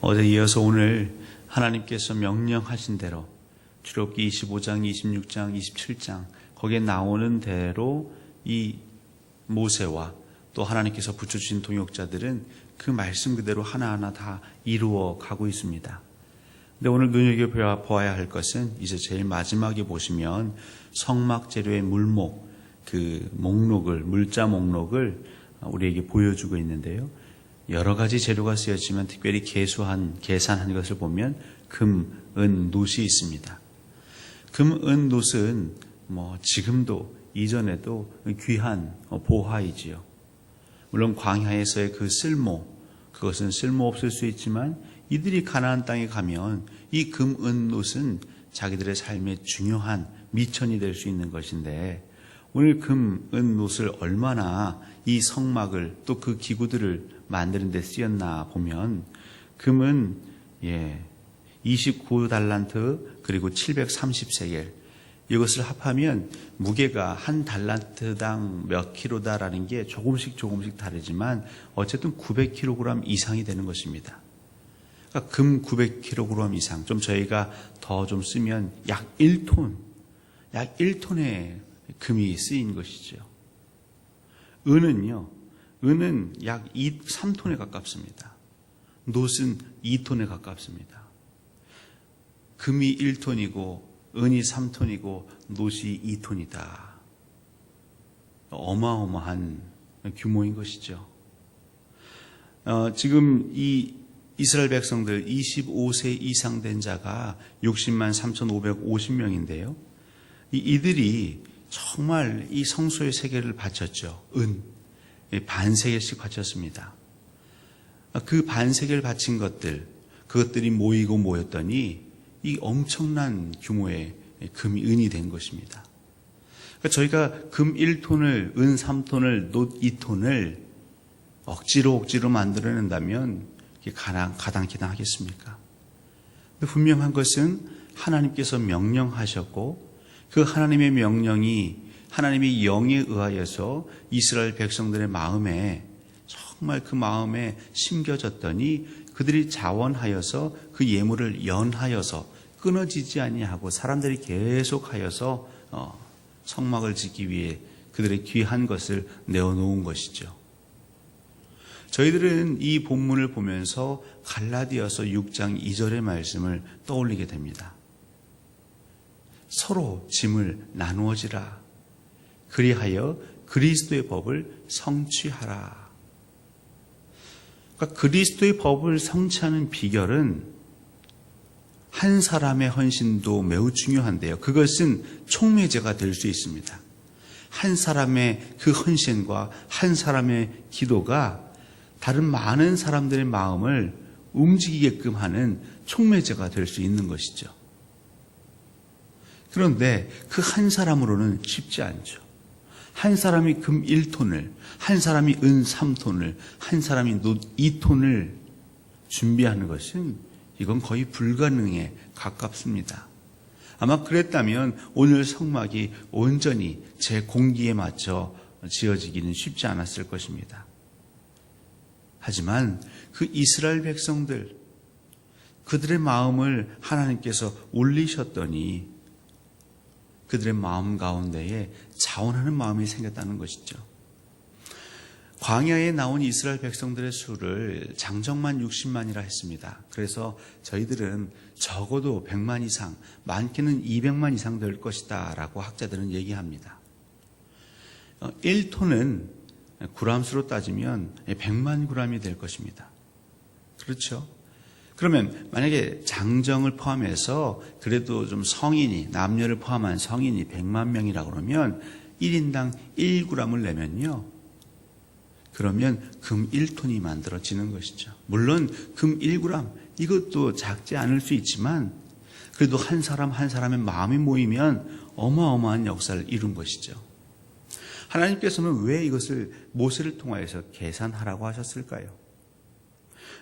어제 이어서 오늘 하나님께서 명령하신 대로 출애굽기 25장, 26장, 27장 거기에 나오는 대로 이 모세와 또 하나님께서 붙여주신 동역자들은 그 말씀 그대로 하나하나 다 이루어 가고 있습니다. 근데 오늘 눈여겨보아야 할 것은 이제 제일 마지막에 보시면 성막 재료의 물목, 그 목록을, 물자 목록을 우리에게 보여주고 있는데요. 여러 가지 재료가 쓰였지만 특별히 계수한, 계산한 것을 보면 금, 은, 노이 있습니다. 금, 은, 노은 뭐 지금도 이전에도 귀한 보화이지요. 물론 광야에서의 그 쓸모, 그것은 쓸모 없을 수 있지만 이들이 가나안 땅에 가면 이 금, 은, 노은 자기들의 삶의 중요한 미천이 될 수 있는 것인데 오늘 금, 은, 노을 얼마나 이 성막을 또 그 기구들을 만드는 데 쓰였나 보면 금은 예 29달란트 그리고 730세겔 이것을 합하면 무게가 한 달란트당 몇 킬로다라는 게 조금씩 조금씩 다르지만 어쨌든 900kg 이상이 되는 것입니다. 그러니까 금 900kg 이상 좀 저희가 더 좀 쓰면 약 1톤 약 1톤의 금이 쓰인 것이죠. 은은요. 은은 약 2, 3톤에 가깝습니다. 노은 2톤에 가깝습니다. 금이 1톤이고 은이 3톤이고 노이 2톤이다. 어마어마한 규모인 것이죠. 어, 지금 이 이스라엘 백성들 25세 이상 된 자가 60만 3,550명인데요. 이들이 정말 이 성소의 세계를 바쳤죠. 은. 반세계씩 바쳤습니다. 그 반세계를 바친 것들, 그것들이 모이고 모였더니 이 엄청난 규모의 금이 은이 된 것입니다. 그러니까 저희가 금 1톤을, 은 3톤을, 노 2톤을 억지로 억지로 만들어낸다면 가당, 가당키당 하겠습니까? 분명한 것은 하나님께서 명령하셨고 그 하나님의 명령이 하나님의 영에 의하여서 이스라엘 백성들의 마음에 정말 그 마음에 심겨졌더니 그들이 자원하여서 그 예물을 연하여서 끊어지지 아니하고 사람들이 계속하여서 어, 성막을 짓기 위해 그들의 귀한 것을 내어놓은 것이죠. 저희들은 이 본문을 보면서 갈라디아서 6장 2절의 말씀을 떠올리게 됩니다. 서로 짐을 나누어지라. 그리하여 그리스도의 법을 성취하라. 그러니까 그리스도의 법을 성취하는 비결은 한 사람의 헌신도 매우 중요한데요. 그것은 총매제가 될 수 있습니다. 한 사람의 그 헌신과 한 사람의 기도가 다른 많은 사람들의 마음을 움직이게끔 하는 총매제가 될 수 있는 것이죠. 그런데 그 한 사람으로는 쉽지 않죠. 한 사람이 금 1톤을, 한 사람이 은 3톤을, 한 사람이 노 2톤을 준비하는 것은 이건 거의 불가능에 가깝습니다. 아마 그랬다면 오늘 성막이 온전히 제 공기에 맞춰 지어지기는 쉽지 않았을 것입니다. 하지만 그 이스라엘 백성들, 그들의 마음을 하나님께서 올리셨더니 그들의 마음 가운데에 자원하는 마음이 생겼다는 것이죠. 광야에 나온 이스라엘 백성들의 수를 장정만 60만이라 했습니다. 그래서 저희들은 적어도 100만 이상, 많게는 200만 이상 될 것이다 라고 학자들은 얘기합니다. 1톤은 구람수로 따지면 100만 구람이 될 것입니다. 그렇죠? 그러면 만약에 장정을 포함해서 그래도 좀 성인이 남녀를 포함한 성인이 100만 명이라고 그러면 1인당 1g을 내면요. 그러면 금 1톤이 만들어지는 것이죠. 물론 금 1g 이것도 작지 않을 수 있지만 그래도 한 사람 한 사람의 마음이 모이면 어마어마한 역사를 이룬 것이죠. 하나님께서는 왜 이것을 모세를 통하여서 계산하라고 하셨을까요?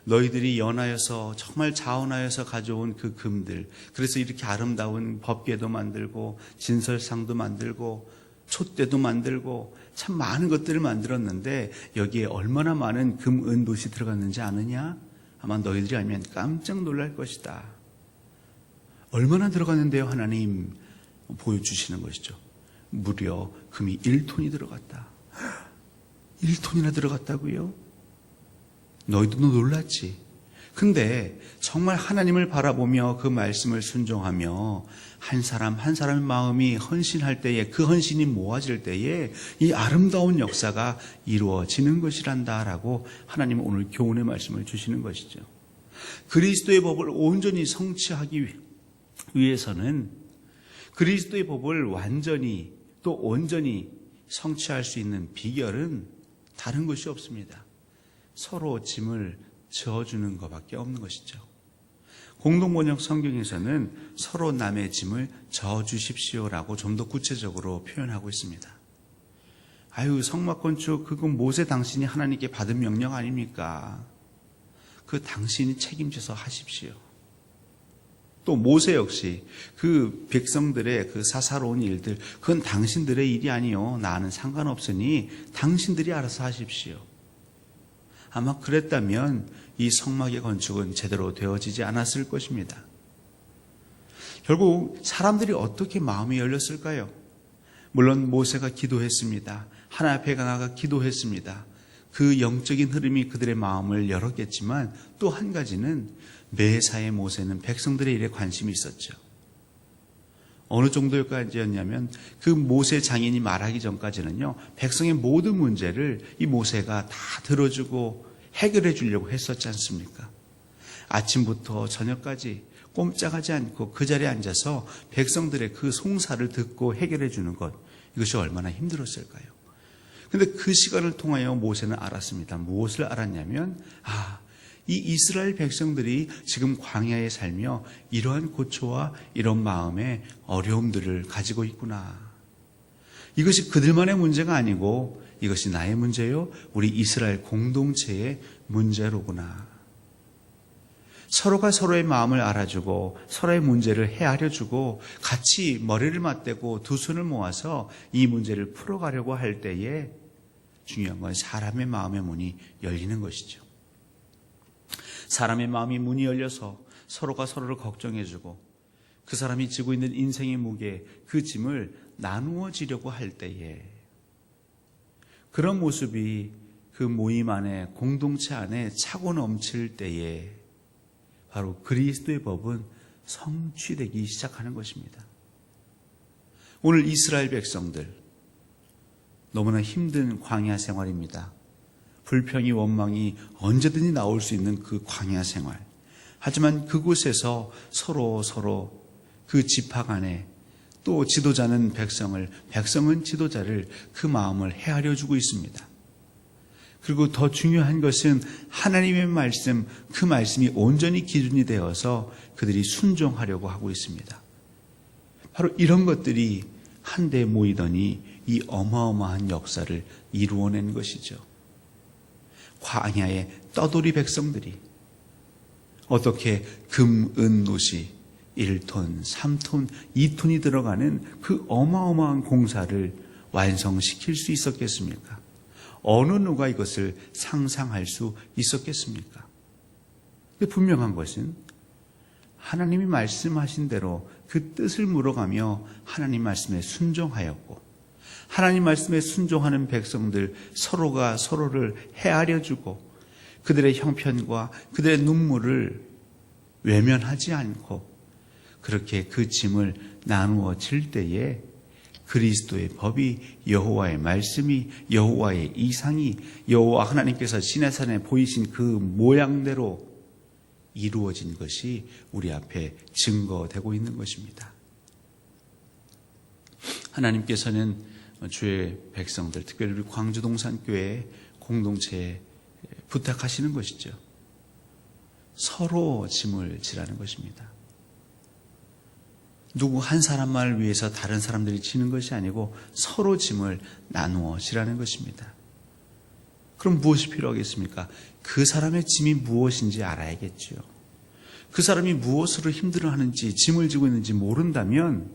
너희들이 연하여서 정말 자원하여서 가져온 그 금들 그래서 이렇게 아름다운 법궤도 만들고 진설상도 만들고 촛대도 만들고 참 많은 것들을 만들었는데 여기에 얼마나 많은 금, 은, 돛이 들어갔는지 아느냐? 아마 너희들이 알면 깜짝 놀랄 것이다. 얼마나 들어갔는데요, 하나님 보여주시는 것이죠. 무려 금이 1톤이 들어갔다. 1톤이나 들어갔다고요? 너희도 놀랐지. 근데 정말 하나님을 바라보며 그 말씀을 순종하며 한 사람 한 사람의 마음이 헌신할 때에 그 헌신이 모아질 때에 이 아름다운 역사가 이루어지는 것이란다라고 하나님은 오늘 교훈의 말씀을 주시는 것이죠. 그리스도의 법을 온전히 성취하기 위- 위해서는 그리스도의 법을 완전히 또 온전히 성취할 수 있는 비결은 다른 것이 없습니다. 서로 짐을 져주는 것밖에 없는 것이죠. 공동번역 성경에서는 서로 남의 짐을 져주십시오라고 좀 더 구체적으로 표현하고 있습니다. 아유, 성막 건축, 그건 모세 당신이 하나님께 받은 명령 아닙니까? 그 당신이 책임져서 하십시오. 또 모세 역시 그 백성들의 그 사사로운 일들, 그건 당신들의 일이 아니요. 나는 상관없으니 당신들이 알아서 하십시오. 아마 그랬다면 이 성막의 건축은 제대로 되어지지 않았을 것입니다. 결국 사람들이 어떻게 마음이 열렸을까요? 물론 모세가 기도했습니다. 하나님 앞에 나가 기도했습니다. 그 영적인 흐름이 그들의 마음을 열었겠지만 또 한 가지는 매사의 모세는 백성들의 일에 관심이 있었죠. 어느 정도까지였냐면 그 모세 장인이 말하기 전까지는요 백성의 모든 문제를 이 모세가 다 들어주고 해결해 주려고 했었지 않습니까? 아침부터 저녁까지 꼼짝하지 않고 그 자리에 앉아서 백성들의 그 송사를 듣고 해결해 주는 것 이것이 얼마나 힘들었을까요? 근데 그 시간을 통하여 모세는 알았습니다. 무엇을 알았냐면 아, 이 이스라엘 백성들이 지금 광야에 살며 이러한 고초와 이런 마음의 어려움들을 가지고 있구나. 이것이 그들만의 문제가 아니고 이것이 나의 문제요. 우리 이스라엘 공동체의 문제로구나. 서로가 서로의 마음을 알아주고 서로의 문제를 헤아려 주고 같이 머리를 맞대고 두 손을 모아서 이 문제를 풀어가려고 할 때에 중요한 건 사람의 마음의 문이 열리는 것이죠. 사람의 마음이 문이 열려서 서로가 서로를 걱정해주고 그 사람이 지고 있는 인생의 무게, 그 짐을 나누어 지려고 할 때에 그런 모습이 그 모임 안에 공동체 안에 차고 넘칠 때에 바로 그리스도의 법은 성취되기 시작하는 것입니다. 오늘 이스라엘 백성들 너무나 힘든 광야 생활입니다. 불평이 원망이 언제든지 나올 수 있는 그 광야 생활. 하지만 그곳에서 서로 서로 그 집합 안에 또 지도자는 백성을, 백성은 지도자를 그 마음을 헤아려 주고 있습니다. 그리고 더 중요한 것은 하나님의 말씀, 그 말씀이 온전히 기준이 되어서 그들이 순종하려고 하고 있습니다. 바로 이런 것들이 한데 모이더니 이 어마어마한 역사를 이루어낸 것이죠. 광야의 떠돌이 백성들이 어떻게 금, 은, 노시 1톤, 3톤, 2톤이 들어가는 그 어마어마한 공사를 완성시킬 수 있었겠습니까? 어느 누가 이것을 상상할 수 있었겠습니까? 분명한 것은 하나님이 말씀하신 대로 그 뜻을 물어가며 하나님 말씀에 순종하였고 하나님 말씀에 순종하는 백성들 서로가 서로를 헤아려 주고 그들의 형편과 그들의 눈물을 외면하지 않고 그렇게 그 짐을 나누어 질 때에 그리스도의 법이 여호와의 말씀이 여호와의 이상이 여호와 하나님께서 시내산에 보이신 그 모양대로 이루어진 것이 우리 앞에 증거되고 있는 것입니다. 하나님께서는 주의 백성들, 특별히 우리 광주동산교회 공동체에 부탁하시는 것이죠. 서로 짐을 지라는 것입니다. 누구 한 사람만을 위해서 다른 사람들이 지는 것이 아니고 서로 짐을 나누어 지라는 것입니다. 그럼 무엇이 필요하겠습니까? 그 사람의 짐이 무엇인지 알아야겠지요. 그 사람이 무엇으로 힘들어하는지 짐을 지고 있는지 모른다면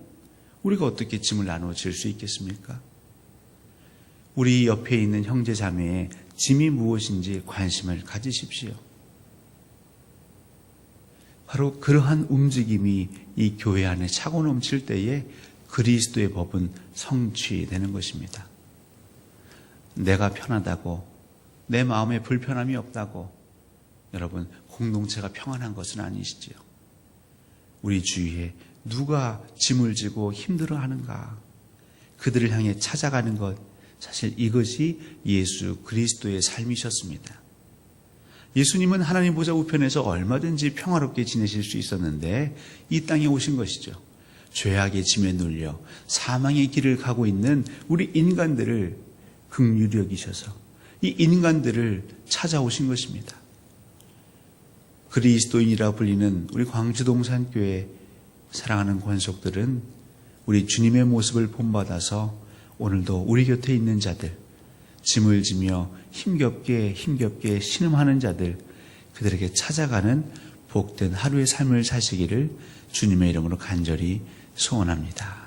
우리가 어떻게 짐을 나누어 질 수 있겠습니까? 우리 옆에 있는 형제 자매의 짐이 무엇인지 관심을 가지십시오. 바로 그러한 움직임이 이 교회 안에 차고 넘칠 때에 그리스도의 법은 성취되는 것입니다. 내가 편하다고 내 마음에 불편함이 없다고 여러분 공동체가 평안한 것은 아니시지요. 우리 주위에 누가 짐을 지고 힘들어 하는가 그들을 향해 찾아가는 것 사실 이것이 예수 그리스도의 삶이셨습니다. 예수님은 하나님 보좌 우편에서 얼마든지 평화롭게 지내실 수 있었는데 이 땅에 오신 것이죠. 죄악의 짐에 눌려 사망의 길을 가고 있는 우리 인간들을 극률히 여기셔서 이 인간들을 찾아오신 것입니다. 그리스도인이라 불리는 우리 광주동산교회 사랑하는 권속들은 우리 주님의 모습을 본받아서 오늘도 우리 곁에 있는 자들, 짐을 지며 힘겹게 힘겹게 신음하는 자들, 그들에게 찾아가는 복된 하루의 삶을 사시기를 주님의 이름으로 간절히 소원합니다.